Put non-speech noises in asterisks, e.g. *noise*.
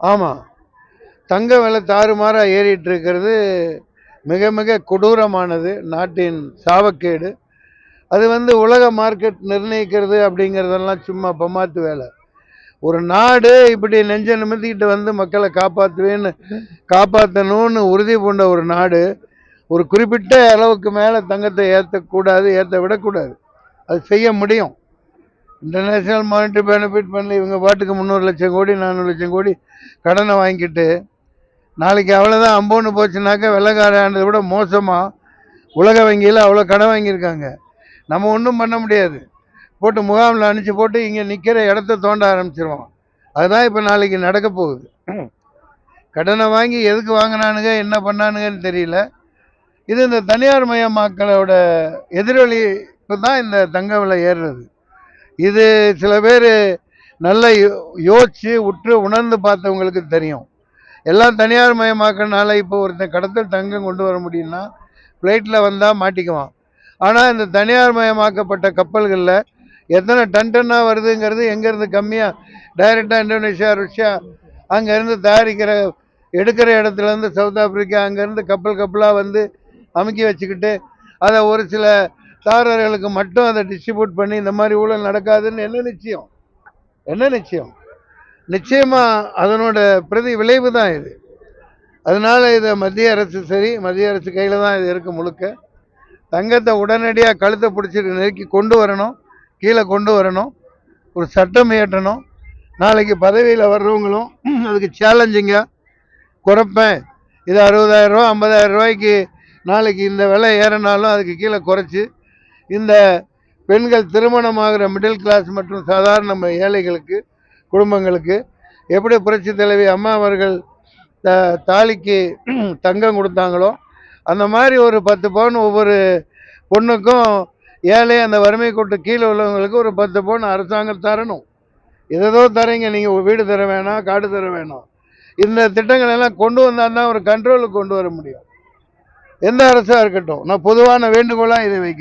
ஆமாம் தங்க விலை தாறுமாறாக ஏறிட்டு இருக்கிறது மிக மிக கொடூரமானது. நாட்டின் சாபக்கேடு அது வந்து உலக மார்க்கெட் நிர்ணயிக்கிறது அப்படிங்கிறதெல்லாம் சும்மா பம்மாத்து வேலை. ஒரு நாடு இப்படி நெஞ்ச நிமித்திக்கிட்டு வந்து மக்களை காப்பாற்றுவேன்னு காப்பாற்றணும்னு உறுதி பூண்ட ஒரு நாடு ஒரு குறிப்பிட்ட அளவுக்கு மேலே தங்கத்தை ஏற்றக்கூடாது ஏற்ற விடக்கூடாது. அது செய்ய முடியும். இன்டர்நேஷ்னல் மானிட்டரி பெனிஃபிட் பண்ணி இவங்க பாட்டுக்கு முந்நூறு லட்சம் கோடி நானூறு லட்சம் கோடி கடனை வாங்கிட்டு நாளைக்கு அவ்வளோதான் அம்போன்னு போச்சுனாக்கா வெள்ளக்காரன்றதை விட மோசமாக உலக வங்கியில் அவ்வளோ கடன் வாங்கியிருக்காங்க. நம்ம ஒன்றும் பண்ண முடியாது. போட்டு முகாமில் அனுப்பிச்சு போட்டு இங்கே நிற்கிற இடத்த தோண்ட ஆரம்பிச்சிருவோம். அதுதான் இப்போ நாளைக்கு நடக்க போகுது. கடனை வாங்கி எதுக்கு வாங்கினானுங்க என்ன பண்ணானுங்கன்னு தெரியல. இது இந்த தனியார் மயமாக்களோட எதிரொலிப்பு தான் இந்த தங்க விலை ஏறுறது. இது சில பேர் நல்ல யோ- யோசிச்சு உற்று உணர்ந்து பார்த்தவங்களுக்கு தெரியும். எல்லாம் தனியார் மயமாக்கனால இப்போ ஒருத்தன் கடத்தல் தங்கம் கொண்டு வர முடியும்னா ஃப்ளைட்டில் வந்தால் மாட்டிக்குவான். ஆனால் இந்த தனியார் மயமாக்கப்பட்ட கப்பல்களில் எத்தனை டன் டன்னாக வருதுங்கிறது எங்கேருந்து கம்மியாக டைரெக்டாக இந்தோனேஷியா ரஷ்யா அங்கேருந்து தயாரிக்கிற எடுக்கிற இடத்துலேருந்து சவுத் ஆப்பிரிக்கா அங்கேருந்து கப்பல் கப்பலாக வந்து அமுக்கி வச்சுக்கிட்டு அதை ஒரு சில தாரர்களுக்கு மட்டும் அதை டிஸ்ட்ரிபியூட் பண்ணி இந்த மாதிரி ஊழல் நடக்காதுன்னு என்ன நிச்சயம்? என்ன நிச்சயம்? நிச்சயமாக அதனோட பிரதி விளைவு தான் இது. அதனால் இதை மத்திய அரசு சரி மத்திய அரசு கையில் தான் இது இருக்குது முழுக்க. தங்கத்தை உடனடியாக கழுத்தை பிடிச்சிட்டு நெருக்கி கொண்டு வரணும் கீழே கொண்டு வரணும் ஒரு சட்டம் இயற்றணும். நாளைக்கு பதவியில் வர்றவங்களும் அதுக்கு சேலஞ்சிங்க குறைப்பேன். இது அறுபதாயிரம் ரூபா ஐம்பதாயிரம் ரூபாய்க்கு நாளைக்கு இந்த விலை ஏறினாலும் அதுக்கு கீழே குறைச்சி இந்த பெண்கள் திருமணமாகிற மிடில் கிளாஸ் மற்றும் சாதாரண ஏழைகளுக்கு குடும்பங்களுக்கு எப்படி புரட்சி தலைவி அம்மா அவர்கள் த தாலிக்கு *clears throat* தங்கம் கொடுத்தாங்களோ அந்த மாதிரி ஒரு பத்து பவுன் ஒவ்வொரு பொண்ணுக்கும் ஏழை அந்த வறுமை கூட்டு கீழே உள்ளவங்களுக்கு ஒரு பத்து பவுன் அரசாங்கம் தரணும். எதோ தரீங்க நீங்கள் வீடு தர வேணாம் காடு தர வேணாம். இந்த திட்டங்கள் எல்லாம் கொண்டு வந்தால் தான் ஒரு கண்ட்ரோலுக்கு கொண்டு வர முடியும். எந்த அரசாக இருக்கட்டும் நான் பொதுவான வேண்டுகோளாக இதை வைக்கிறேன்.